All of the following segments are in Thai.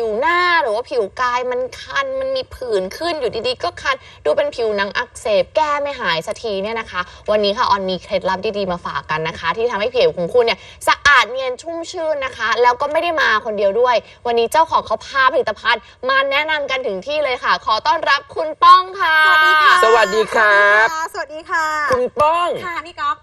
ผิวหน้าหรือว่าผิวกายมันคันมันมีผื่นขึ้นอยู่ดีๆ ก็คัน ดูเป็นผิวหนังอักเสบแก้ไม่หายสักทีเนี่ยนะคะ วันนี้ค่ะออนมีเคล็ดลับดีๆมาฝากกันนะคะ ที่ทำให้ผิวของคุณเนี่ยสะอาดเนียนชุ่มชื่นนะคะ แล้วก็ไม่ได้มาคนเดียวด้วย วันนี้เจ้าของเขาพาผลิตภัณฑ์มาแนะนำกันถึงที่เลยค่ะ ขอต้อนรับคุณป้องค่ะ สวัสดีค่ะ สวัสดีครับ สวัสดีค่ะ คุณป้อง ค่ะพี่ก๊อฟ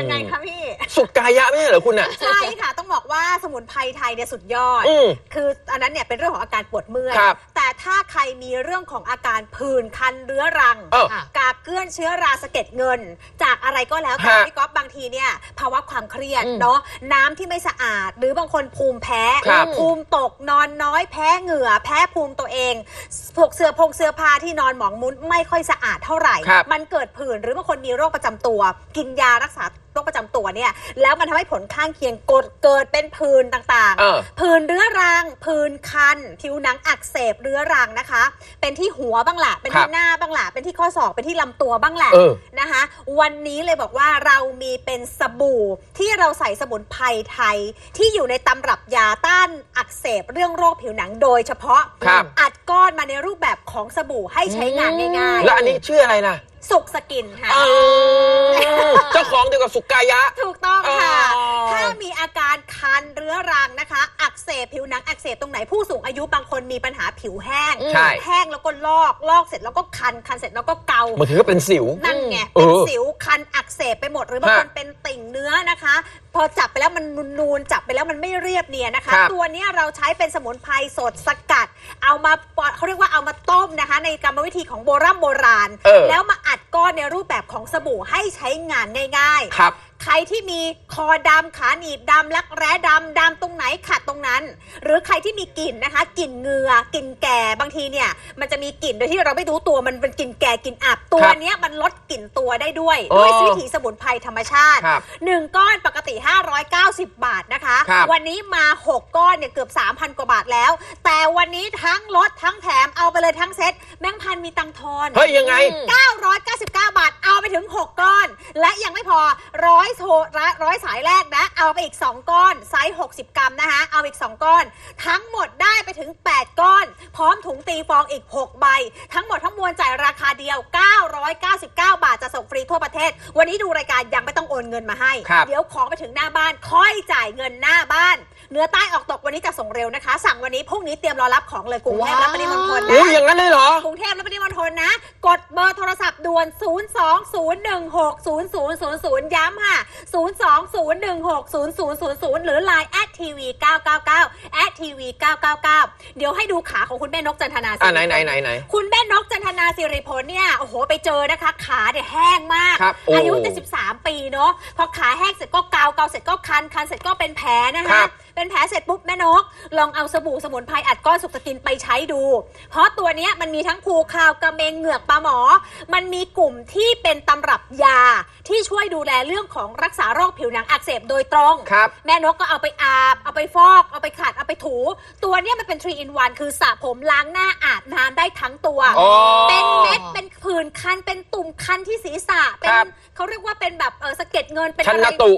ยังไงคะพี่ สุกายะไม่ใช่เหรอคุณอะ ใช่ค่ะ ต้องบอกว่าสมุนไพรไทยเนี่ยสุดยอดอืมคืออันนั้นเนี่ยเป็นเรื่องของอาการปวดเมื่อย ครับแต่ถ้าใครมีเรื่องของอาการผื่นคันเรื้อรัง เออค่ะกากเกลื่อนเชื้อราสะเก็ดเงิน จากอะไรก็แล้วแต่ฮะพี่ก๊อฟบางทีเนี่ยภาวะความเครียดอืมเนาะน้ำที่ไม่สะอาด หรือบางคนภูมิแพ้ครับภูมิตกนอนน้อยแพ้เหงื่อ แพ้ภูมิตัวเองพวกเสื้อพงเสื้อผ้าที่นอนหมองมุ้นไม่ค่อยสะอาดเท่าไหร่ ครับ มันเกิดผื่นหรือบางคนมีโรคประจำตัว กินยารักษาโรคประจำตัวเนี่ย แล้วมันทำให้ผลข้างเคียงกดเกิดเป็นผื่นต่างเออ ๆ ผื่นเรื้อรัง ผื่นคัน ผิวหนังอักเสบเรื้อรังนะคะ เป็นที่หัวบ้างแหละเป็นครัที่บหน้าบ้างแหละเป็นที่ข้อศอก เป็นที่ลำตัวบ้างแหละ เออ นะคะ วันนี้เลยบอกว่าเรามีเป็นสบู่ที่เราใส่สมุนไพรไทย ที่อยู่ในตำรับยาต้านอักเสบเรื่องโรคผิวหนังโดยเฉพาะ ครับ อัดก้อนมาในรูปแบบของสบู่ให้ใช้งานง่ายแล้วอันนี้ชื่ออะไรล่ะๆ สุกสกินค่ะ เออเจ้าของเดียวกับสุกายะ ถูกต้องค่ะ อ๋อถ้ามีอาการคันเรื้อรังนะคะ อักเสบผิวหนังอักเสบตรงไหนผู้สูงอายุบางคนมีปัญหาผิวแห้ง ใช่ แห้งแล้วก็ลอก ลอกเสร็จแล้วก็คัน คันเสร็จแล้วก็เกา บางทีก็เป็นสิว นั่นไงเออเป็นสิวคันอักเสบไปหมดหรือบางฮะคนเป็นติ่งเนื้อนะคะ พอจับไปแล้วมันนูนๆจับไปแล้วมันไม่เรียบเนียนนะคะ ครับตัวเนี้ยเราใช้เป็นสมุนไพรสดสกัด เอามาปอเขาเรียกว่าเอามาต้มนะคะ ในกรรมวิธีของโบราณโบราณ เออ แล้วมาอัดก้อนในรูปแบบของสบู่ให้ใช้งานง่าย ๆ ครับ ใครที่มีคอดำขาหนีบดำรักแร้ดำดำตรงไหนขัดตรงนั้น หรือใครที่มีกลิ่นนะคะกลิ่นเหงือ กลิ่นแก่บางทีเนี่ย มันจะมีกลิ่นโดยที่เราไม่รู้ตัวมันเป็นกลิ่นแก่กลิ่นอับตัวครับเนี้ยมันลดกลิ่นตัวได้ด้วยอ๋อด้วยวิถีสมุนไพรธรรมชาติครับหนึ่งก้อนปกติ 590 บาทนะคะ ครับ วันนี้มา 6 ก้อนเนี่ยเกือบ 3,000 กว่าบาทแล้ว แต่วันนี้ทั้งลดทั้งแถมเอาไปเลยทั้งเซ็ตแบงค์พันมีตังค์ทอน เฮ้ยยังไง 999 บาท เอาไปถึง 6 ก้อน และยังไม่พอร้อยโทรร้อยสายแรกนะ เอาไปอีก 2 ก้อน ไซส์ 60 กรัมนะคะเอาอีก 2 ก้อน ทั้งหมดได้ไปถึง 8 ก้อน พร้อมถุงตีฟองอีก 6 ใบ ทั้งหมดทั้งมวลจ่ายราคาเดียว 999 บาทจะส่งฟรีทั่วประเทศ วันนี้ดูรายการยังไม่ต้องโอนเงินมาให้ครับเดี๋ยวของไปถึงหน้าบ้าน ค่อยจ่ายเงินหน้าบ้านเหนือใต้ออกตกวันนี้จะส่งเร็วนะคะ สั่งวันนี้พรุ่งนี้เตรียมรอรับของเลยกรุงเทพและปริมณฑลนะอุ้ยอย่างนั้นเลยเหรอกรุงเทพและปริมณฑลนะ กดเบอร์โทรศัพท์ด่วน 020160000 ย้ำค่ะ 020160000 หรือ Line at tv 999 at tv 999 เดี๋ยวให้ดูขาของคุณแม่นกจันทนาสิอ่าไหนไหนไหนไหน คุณแม่นกจันทนาสิริผลเนี่ยโอ้โหไปเจอนะคะ ขาเนี่ยแห้งมาก ครับโอ้อายุ73 ปีเนาะพอขาแห้งเสร็จก็เกาเกาเสร็จก็คันคันเสร็จก็เป็นแผลนะครัคะ บ เป็นแผลเสร็จปุ๊บแม่นก ลองเอาสบู่สมุนไพรอัดก้อนสุกสกินไปใช้ดู เพราะตัวเนี้ยมันมีทั้งภูคาวกระเมงเหงือกปลาหมอ มันมีกลุ่มที่เป็นตำรับยาที่ช่วยดูแลเรื่องของรักษาโรคผิวหนังอักเสบโดยตรง ครับ แม่นกก็เอาไปอาบ เอาไปฟอก เอาไปขัด เอาไปถู ตัวเนี้ยมันเป็น 3 in 1 คือสระผมล้างหน้าอาบน้ำได้ทั้งตัว อ๋อ เป็นเม็ด เป็นผื่นคัน เป็นตุ่มคันที่ศีรษะ เป็นครับ เขาเรียกว่าเป็นแบบเออสะเก็ดเงิน เป็นชันอะไรนตุ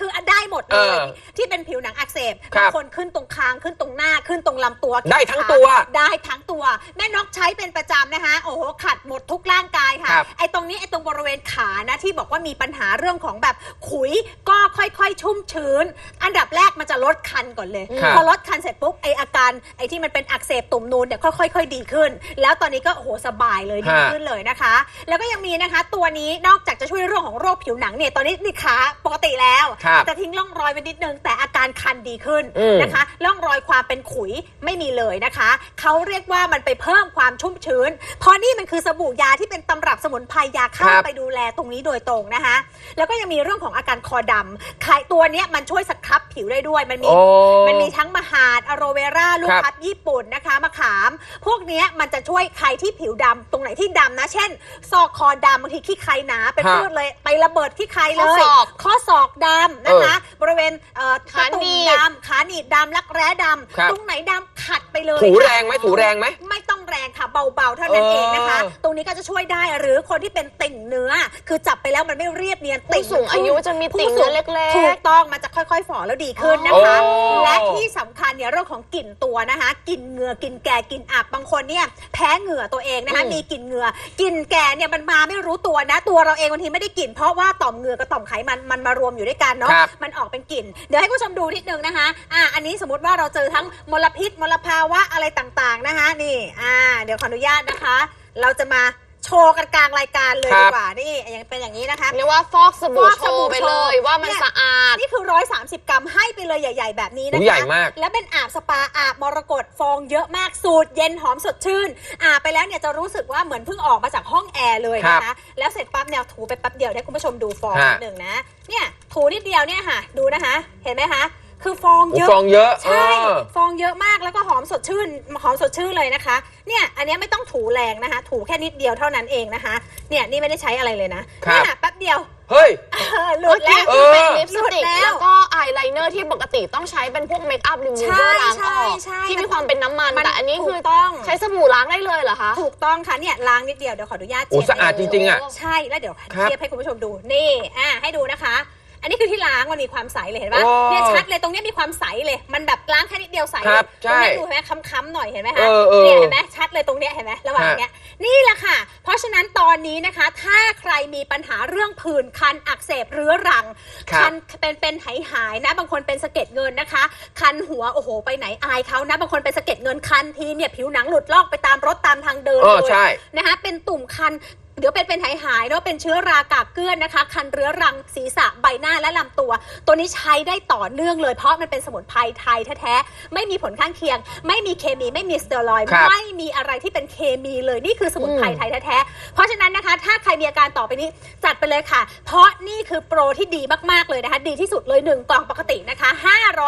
คืออันได้หมดเลเอยอที่เป็นผิวหนังอักเสบครับบางคนขึ้นตรงคางขึ้นตรงหน้าขึ้นตรงลำตัวได้ทั้งตัวได้ทั้งตัว แม่นกใช้เป็นประจำนะคะ โอ้โหขัดหมดทุกร่างกายค่ะ ครับไอ้ตรงนี้ไอ้ตรงบริเวณขานะที่บอกว่ามีปัญหาเรื่องของแบบขุยก็ค่อยๆ ชุ่มชื้น อันดับแรกมันจะลดคันก่อนเลย ครับ พอลดคันเสร็จปุ๊บไออาการไอที่มันเป็นอักเสบตุ่มนูนเนี่ยค่อยๆดีขึ้น แล้วตอนนี้ก็โอ้โหสบายเลยดีฮะ ขึ้นเลยนะคะ แล้วก็ยังมีนะคะ ตัวนี้นอกจากจะช่วยเรื่องของโรคผิวหนังเนี่ยตอนนี้นี่ขาปกติแล้ว ครับแต่ทิ้งร่องรอยไปนิดนึง แต่อาการคันดีขึ้นอืมนะคะร่องรอยความเป็นขุยไม่มีเลยนะคะเขาเรียกว่ามันไปเพิ่มความชุ่มชื้น เพราะนี่มันคือสบู่ยาที่เป็นตำรับสมุนไพรยาเข้าครับ ไปดูแลตรงนี้โดยตรงนะคะ แล้วก็ยังมีเรื่องของอาการคอดำไข่ตัวเนี้ยมันช่วยสครับผิวได้ด้วยมันมี โอ้ มันมีทั้งมหาดอะโรเวราลูกครับพับญี่ปุ่นนะคะมะขาม พวกเนี้ยมันจะช่วยใครที่ผิวดำตรงไหนที่ดำนะ เช่น ซอกคอดำบางทีขี้ใครหนาเป็นฮะพืชเลยไประเบิดขี้ใครเลข้อยศอก ข้อศอกดำนะคะ บริเวณเอ่อขาหนีบ ตะตุ่มดำขาหนีบดำรักแร้ดครับำตรงไหนดำขัดไปเลยถูค่ะแรงไหมถูแรงไหม ไม่ต้องแรงค่ะเบาๆเท่านั้นเองนะคะ เออ ตรงนี้ก็จะช่วยได้หรือคนที่เป็นติ่งเนื้อ คือจับไปแล้วมันไม่เรียบเนียนติ่งผู้สูงอายุจะมีติ่งผู้สูเนื้อเล็กๆถูกต้องมันจะค่อยๆฝ่อแล้วดีขึ้นนะคะ โอ้และที่สำคัญเนี่ยเรื่องของกลิ่นตัวนะคะกลิ่นเหงื่อกลิ่นแก่กลิ่นอับบางคนเนี่ยแพ้เหงื่อตัวเองนะคะอืม มีกลิ่นเหงื่อกลิ่นแก่เนี่ยมันมาไม่รู้ตัวนะ ตัวเราเองบางทีไม่ได้กลิ่นเพราะว่าต่อมเหงื่อกับต่อมไขมันมันมารวมอยู่ด้วยกันเนาะ ครับ มันออกเป็นกลิ่น เดี๋ยวให้ผู้ชมดูนิดนึงนะคะ อ่า อันนี้สมมติว่าเราเจอทั้งมลพิษมลภาวะอะไรต่างๆนะคะ นี่ อ่า เดี๋ยวขออนุญาตนะคะ เราจะมา โชว์กันกลางรายการเลยครัดีบกว่านี่ยังเป็นอย่างนี้นะคะเรียกว่าฟอกสบู่ฟอกโชสบู่ว์ไปเลยโชว์ว่ามันเนี่ยสะอาด นี่คือ 130 กรัมให้ไปเลยใหญ่ ๆ แบบนี้นะหูคะใหญ่มาก แล้วเป็นอาบสปาอาบมรกตฟองเยอะมากสูตรเย็นหอมสดชื่น อาบไปแล้วเนี่ยจะรู้สึกว่าเหมือนเพิ่งออกมาจากห้องแอร์เลยนะคะแล้วเสร็จปั๊บเนี่ยถูไปแป๊บเดียวให้คุณผู้ชมดูฟองฮะนิดหนึ่งนะเนี่ยถูนิดเดียวเนี่ยค่ะ ดูนะคะ เห็นไหมคะ คือฟองโอ้เยอะ ฟองเยอะใช่เออฟองเยอะมากแล้วก็หอมสดชื่นหอมสดชื่นเลยนะคะ เนี่ยอันเนี้ยไม่ต้องถูแรงนะคะ ถูแค่นิดเดียวเท่านั้นเองนะคะ เนี่ยนี่ไม่ได้ใช้อะไรเลยนะครับเนี่ยแป๊บเดียวเฮ้ยเออหลุดแล้วเอคืออเป็นลิปสติกหลุดแล้วแล้วก็อายไลเนอร์ที่ปกติต้องใช้เป็นพวกเมคอัพรีมูใช่เวอร์ล้างใช่ออกใช่ที่มีความเป็นน้ำมันมันแต่อันนี้คือถูกต้องใช้สบู่ล้างได้เลยเหรอคะ ถูกต้องค่ะเนี่ยล้างนิดเดียวเดี๋ยวขออนุญาตโอ้เช็ดสะอาดจริงๆอะใช่แล้วเดี๋ยวครับเทียบให้คุณผู้ชมดูนี่อ่าให้ดูนะคะ อันนี้คือที่ล้างมันมีความใสเลยเห็นปะโอ้เนี่ยชัดเลยตรงเนี้ยมีความใสเลย มันแบบล้างแค่นิดเดียวใสคเลรัยบตรงเนี้ยใช่ดูเห็นไหมค้ำๆหน่อยเห็นไหมคะเออเออ เนี่ยเห็นไหมชัดเลยตรงเนี้ยเห็นไหมระหว่างฮะเนี้ยนี่แหละค่ะ เพราะฉะนั้นตอนนี้นะคะ ถ้าใครมีปัญหาเรื่องผื่นคันอักเสบเรื้อรังครับคันเป็นเป็นหายหายๆนะ บางคนเป็นสะเก็ดเงินนะคะ คันหัวโอ้โหไปไหนอายเขานะบางคนเป็นสะเก็ดเงินคันทีเนี่ยผิวหนังหลุดลอกไปตามรถตามทางเดินเออเลย ใช่ นะคะเป็นตุ่มคัน เดี๋ยวเป็นเป็นหายหายๆเนาะเป็นเชื้อรากากเกลื่อนนะคะ คันเรื้อรังศีรษะใบหน้าและลำตัว ตัวนี้ใช้ได้ต่อเนื่องเลย เพราะมันเป็นสมุนไพรไทยแท้ๆไม่มีผลข้างเคียง ไม่มีเคมีไม่มีสเตียรอยด์ครับไม่มีอะไรที่เป็นเคมีเลยนี่คือสมุนไพรไทยแท้ๆเพราะฉะนั้นนะคะ ถ้าใครมีอาการต่อไปนี้จัดไปเลยค่ะ เพราะนี่คือโปรที่ดีมากๆเลยนะคะ ดีที่สุดเลยหนึ่งกล่องปกตินะคะ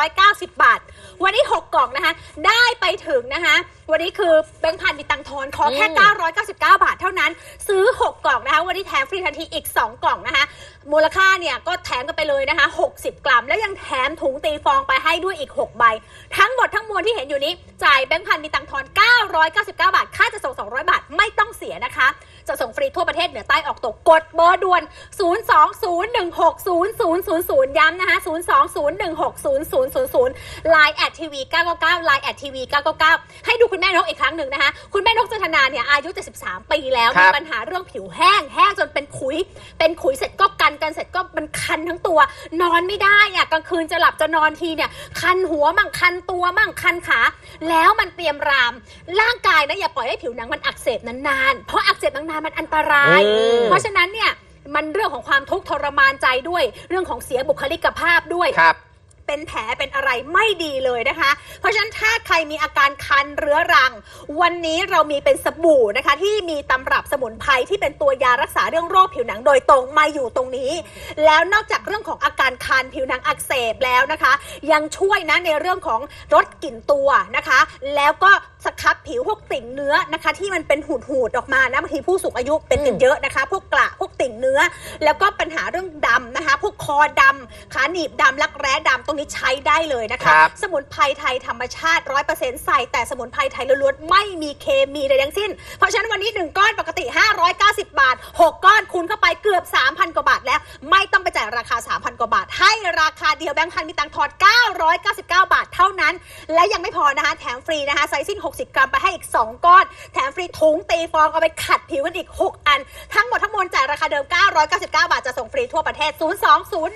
590 บาท วันนี้ 6 กล่องนะคะ ได้ไปถึงนะคะ วันนี้คือแบงค์พันมีตังค์ทอนขอแค่อืม999 บาทเท่านั้น ซื้อ6 กล่องนะคะ วันนี้แถมฟรีทันทีอีก 2 กล่องนะคะมูลค่าเนี่ยก็แถมกันไปเลยนะคะ 60 กรัม แล้วยังแถมถุงตีฟองไปให้ด้วยอีก 6 ใบ ทั้งหมดทั้งมวลที่เห็นอยู่นี้ จ่ายแบงค์พันมีตังค์ทอน 999 บาท ค่าจะส่ง 200 บาท ไม่ต้องเสียนะคะ จะส่งฟรีทั่วประเทศเหนือใต้ออกตก กดเบอร์ด่วน 020160000 ย้ำนะคะ 020160000 Line แอดทีวี999 Line แอดทีวี999 ให้ดูคุณแม่นกอีกครั้งหนึ่งนะคะ คุณแม่นกจันทนาเนี่ยอายุ73ปีแล้วครัมีบปัญหาเรื่องผิวแห้ง แห้งจนเป็นขุย เป็นขุยเสร็จก็กันกันเสร็จก็มันคันทั้งตัว นอนไม่ได้อะกลางคืนจะหลับจะนอนทีเนี่ย คันหัวมั่งคันตัวมั่งคันขา แล้วมันเตรียมราม ร่างกายนะอย่าปล่อยให้ผิวหนังมันอักเสบนานๆ เพราะอักเสบนานๆมันอันตรายอืมเพราะฉะนั้นเนี่ยมันเรื่องของความทุกข์ทรมานใจด้วย เรื่องของเสียบุคลิกภาพด้วย ครับ เป็นแผลเป็นอะไรไม่ดีเลยนะคะ เพราะฉะนั้นถ้าใครมีอาการคันเรื้อรัง วันนี้เรามีเป็นสบู่นะคะ ที่มีตำรับสมุนไพรที่เป็นตัวยารักษาเรื่องโรคผิวหนังโดยตรงมาอยู่ตรงนี้ แล้วนอกจากเรื่องของอาการคันผิวหนังอักเสบแล้วนะคะ ยังช่วยนะในเรื่องของลดกลิ่นตัวนะคะ แล้วก็สครับผิวพวกติ่งเนื้อนะคะ ที่มันเป็นหูดหูดออกมานะบางทีผู้สูงอายุเป็นกันเยอะนะคะ พวกกระพวกติ่งเนื้อ แล้วก็ปัญหาเรื่องดำนะคะ พวกคอดำขาหนีบดำรักแร้ดำรงนี้ใช้ได้เลยนะคะ ครับ สมุนไพรไทยธรรมชาติ 100%ใส่แต่สมุนไพรไทยล้วนๆไม่มีเคมีใดทั้งสิ้น เพราะฉะนั้นวันนี้ 1 ก้อนปกติ 590 บาท 6 ก้อนคูณเข้าไปเกือบ 3,000 กว่าบาทแล้ว ไม่ต้องไปจ่ายราคา 3,000 กว่าบาท ให้ราคาเดียวแบงค์พันมีตังค์ทอน999 บาทเท่านั้น และยังไม่พอนะคะแถมฟรีนะคะไซซิ่ง 60 กรัมไปให้อีก 2 ก้อน แถมฟรีถุงตีฟองเอาไปขัดผิวกันอีก 6 อัน ทั้งหมดทั้งมวลจ่ายราคาเดิม 999 บาทจะส่งฟรีทั่วประเทศ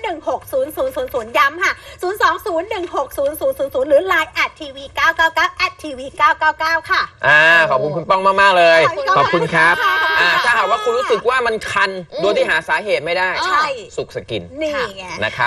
020160000 ย้ำค่ะ 020160000 หรือ Line แอดทีวี999แอดทีวี999ค่ะ อ่าขอบคุณคุณป้องมาก ๆ เลยขอบคุณขอบคุณครับค่ะขอบคุณค่ะอ่าถ้าหากว่าคุณรู้สึกว่ามันคัน โดยที่หาสาเหตุไม่ได้ ใช่ สุกสกิน นี่ไง นะครับ